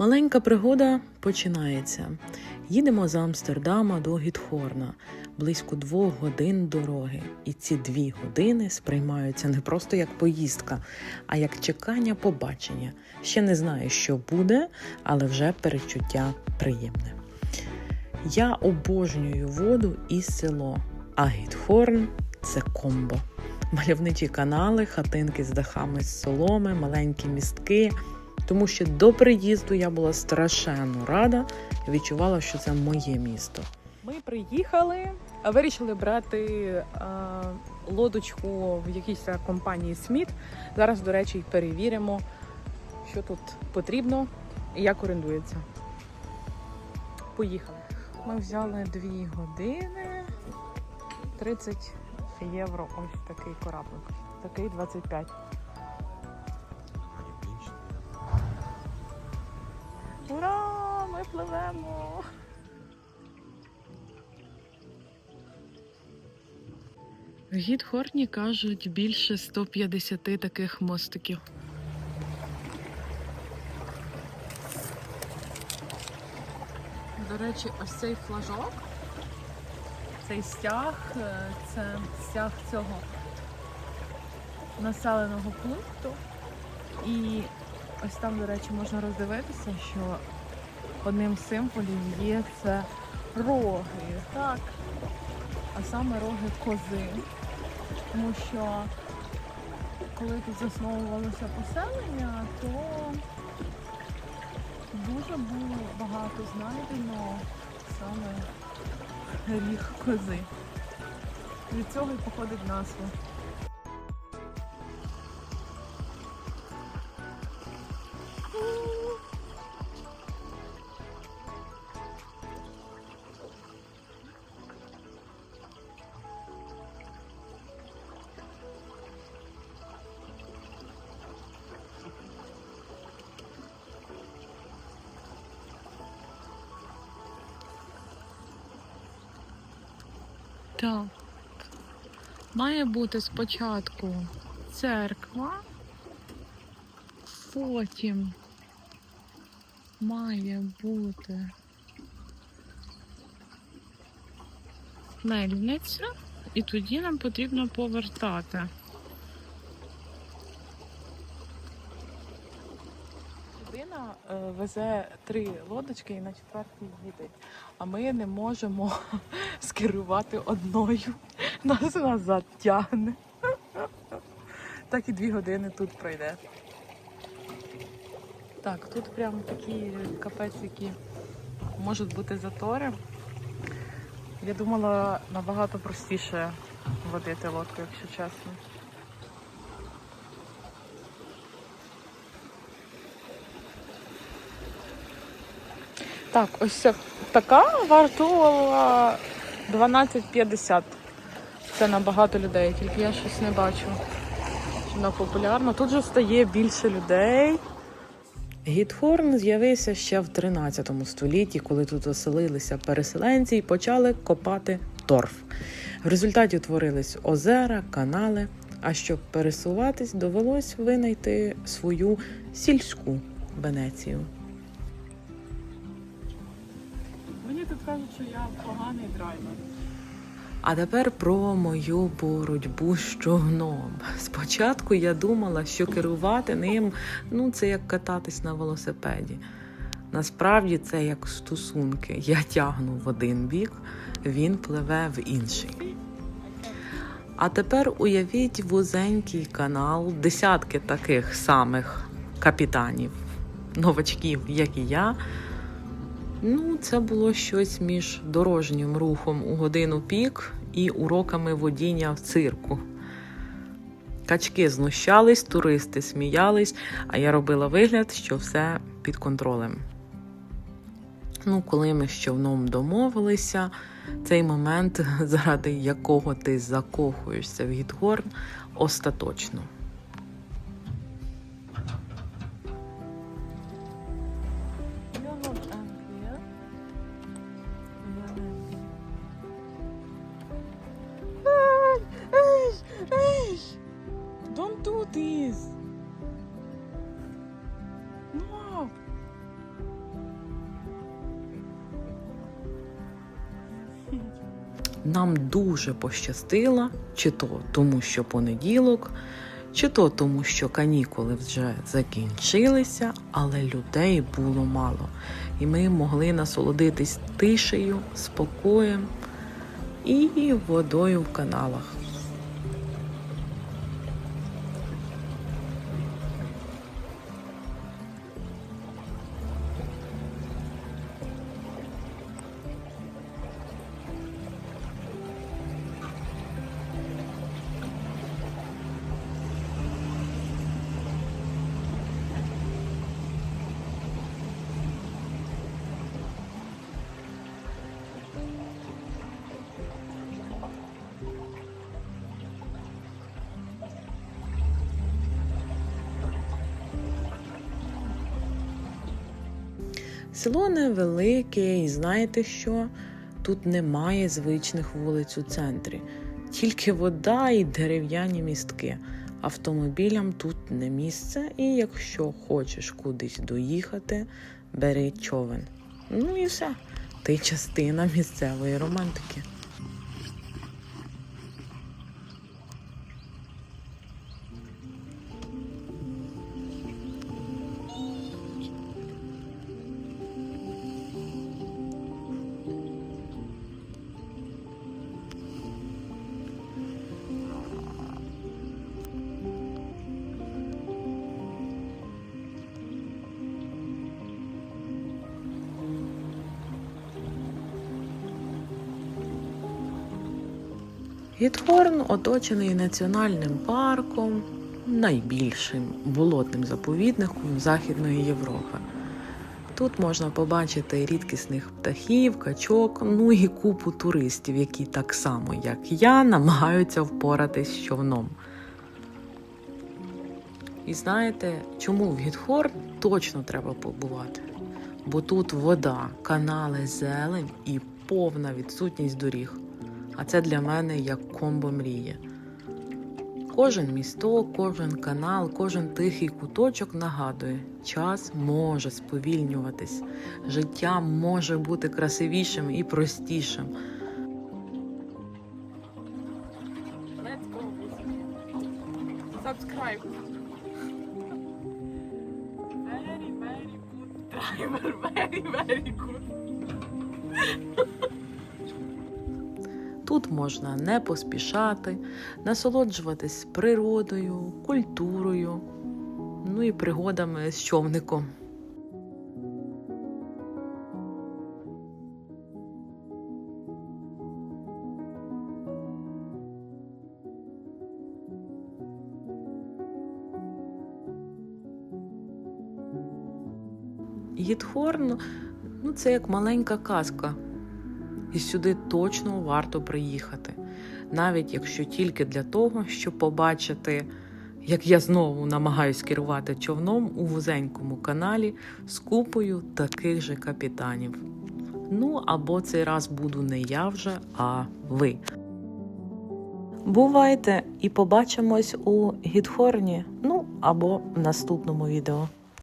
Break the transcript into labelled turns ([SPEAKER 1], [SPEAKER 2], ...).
[SPEAKER 1] Маленька пригода починається. Їдемо з Амстердама до Гітхорна, близько двох годин дороги. І ці дві години сприймаються не просто як поїздка, а як чекання побачення. Ще не знаю, що буде, але вже перечуття приємне. Я обожнюю воду і село, а Гітхорн це комбо. Мальовничі канали, хатинки з дахами з соломи, маленькі містки. Тому що до приїзду я була страшенно рада і відчувала, що це моє місто.
[SPEAKER 2] Ми приїхали, вирішили брати е, лодочку в якійсь компанії Сміт. Зараз, до речі, перевіримо, що тут потрібно і як орендується. Поїхали. Ми взяли 2 години 30 євро. Ось такий кораблик. Такий 25. Пливемо! В Гідхорні кажуть більше 150 таких мостиків. До речі, ось цей флажок, цей стяг, е, це стяг цього населеного пункту. І ось там, до речі, можна роздивитися, що одним з символів є це роги. Так, а саме роги кози. Тому що коли тут засновувалося поселення, то дуже було багато знайдено саме ріг кози. Від цього і походить назва. Так. Має бути спочатку церква, потім має бути мельниця, і тоді нам потрібно повертати. Людина е, везе три лодочки і на четвертій їде. А ми не можемо скерувати одною. Нас назад тягне. Так і дві години тут пройде. Так, тут прям такі капець, які можуть бути затори. Я думала набагато простіше водити лодку, якщо чесно. Так, ось така вартувала 12,50. Це на багато людей, тільки я щось не бачу. Вона популярна. Тут же стає більше людей.
[SPEAKER 1] Гітхорн з'явився ще в 13 столітті, коли тут оселилися переселенці і почали копати торф. В результаті утворились озера, канали. А щоб пересуватись, довелось винайти свою сільську Венецію.
[SPEAKER 2] Кажуть, що я поганий драйвер.
[SPEAKER 1] А тепер про мою боротьбу з човном. Спочатку я думала, що керувати ним ну це як кататись на велосипеді. Насправді це як стосунки. Я тягну в один бік, він пливе в інший. А тепер уявіть вузенький канал, десятки таких самих капітанів, новачків, як і я. Ну, це було щось між дорожнім рухом у годину пік і уроками водіння в цирку. Качки знущались, туристи сміялись, а я робила вигляд, що все під контролем. Ну, коли ми з човном домовилися, цей момент, заради якого ти закохуєшся в Гітгорн, остаточно.
[SPEAKER 2] What is? No.
[SPEAKER 1] Нам дуже пощастило, чи то тому, що понеділок, чи то тому, що канікули вже закінчилися, але людей було мало. І ми могли насолодитись тишею, спокоєм і водою в каналах. Село невелике, і знаєте що? Тут немає звичних вулиць у центрі, тільки вода і дерев'яні містки. Автомобілям тут не місце, і якщо хочеш кудись доїхати, бери човен. Ну і все. Ти частина місцевої романтики. Гітхорн оточений національним парком, найбільшим болотним заповідником Західної Європи. Тут можна побачити рідкісних птахів, качок, ну і купу туристів, які так само, як я, намагаються впоратись з човном. І знаєте, чому в Гітхорн точно треба побувати? Бо тут вода, канали, зелень і повна відсутність доріг. А це для мене як комбо мрії. Кожен місток, кожен канал, кожен тихий куточок нагадує, час може сповільнюватись, життя може бути красивішим і простішим.
[SPEAKER 2] Very, very good driver. Very, very good.
[SPEAKER 1] Тут можна не поспішати, насолоджуватись природою, культурою, ну і пригодами з човником. Гітхорн ну, це як маленька казка. І сюди точно варто приїхати, навіть якщо тільки для того, щоб побачити, як я знову намагаюсь керувати човном у вузенькому каналі з купою таких же капітанів. Ну або цей раз буду не я вже, а ви. Бувайте і побачимось у Гітхорні, ну або в наступному відео.